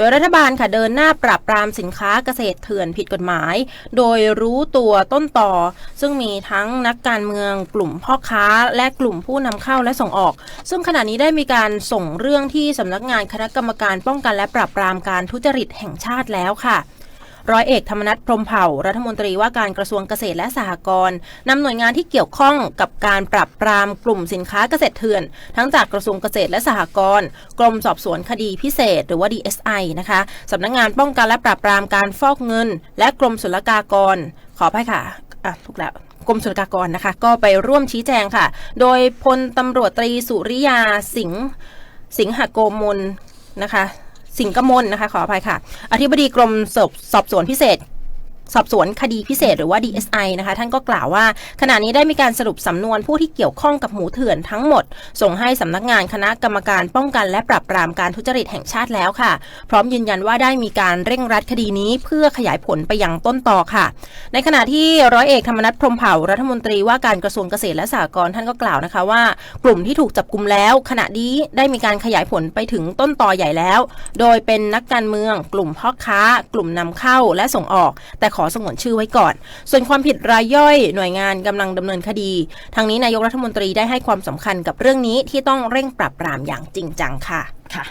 ดยรัฐบาลค่ะเดินหน้าปราบปรามสินค้าเกษตรเถื่อนผิดกฎหมาย โดยรู้ตัวต้นต่อ ซึ่งมีทั้งนักการเมืองกลุ่มพ่อค้า และกลุ่มผู้นำเข้าและส่งออก ซึ่งขณะนี้ได้มีการส่งเรื่องที่สำนักงานคณะกรรมการป้องกันและปราบปรามการทุจริตแห่งชาติแล้วค่ะ ร้อยเอกธรรมนัฐพรมเผ่า รัฐมนตรีว่าการกระทรวงเกษตรและสหกรณ์นำหน่วยงานที่เกี่ยวข้องกับการปราบปรามกลุ่มสินค้าเกษตรเถื่อน ทั้งจากกระทรวงเกษตรและสหกรณ์กรมสอบสวนคดีพิเศษ หรือว่า DSI นะคะสำนักงานป้องกันและปราบปรามการฟอกเงิน และกรมศุลกากร ขออภัยค่ะอะถูกแล้วกรมศุลกากรนะคะ ก็ไปร่วมชี้แจงค่ะ โดยพลตำรวจตรีสุริยาสิงห์สิงหโกมลนะคะ สิงกมลนะคะขออภัยค่ะ อธิบดีกรมสอบสวนพิเศษ สอบสวนคดีพิเศษหรือว่า DSI นะคะท่านก็กล่าวว่า ขณะนี้ได้มีการสรุปสำนวนผู้ที่เกี่ยวข้องกับหมูเถื่อนทั้งหมด ส่งให้สำนักงานคณะกรรมการป้องกันและปราบปรามการทุจริตแห่งชาติแล้วค่ะ พร้อมยืนยันว่าได้มีการเร่งรัดคดีนี้เพื่อขยายผลไปยังต้นต่อค่ะ ในขณะที่ร้อยเอกธรรมนัฐพรมเผ่ารัฐมนตรีว่าการกระทรวงเกษตรและสหกรณ์ท่านก็กล่าวนะคะว่า กลุ่มที่ถูกจับกลุ่มแล้ว ขณะนี้ได้มีการขยายผลไปถึงต้นต่อใหญ่แล้ว โดยเป็นนักการเมือง กลุ่มพ่อค้า กลุ่มนำเข้าและส่งออก แต่ขอสงวนชื่อไว้ก่อน ส่วนความผิดรายย่อยหน่วยงานกำลังดำเนินคดี ทางนี้นายกรัฐมนตรีได้ให้ความสำคัญกับเรื่องนี้ที่ต้องเร่งปรับปรามอย่างจริงจังค่ะค่ะ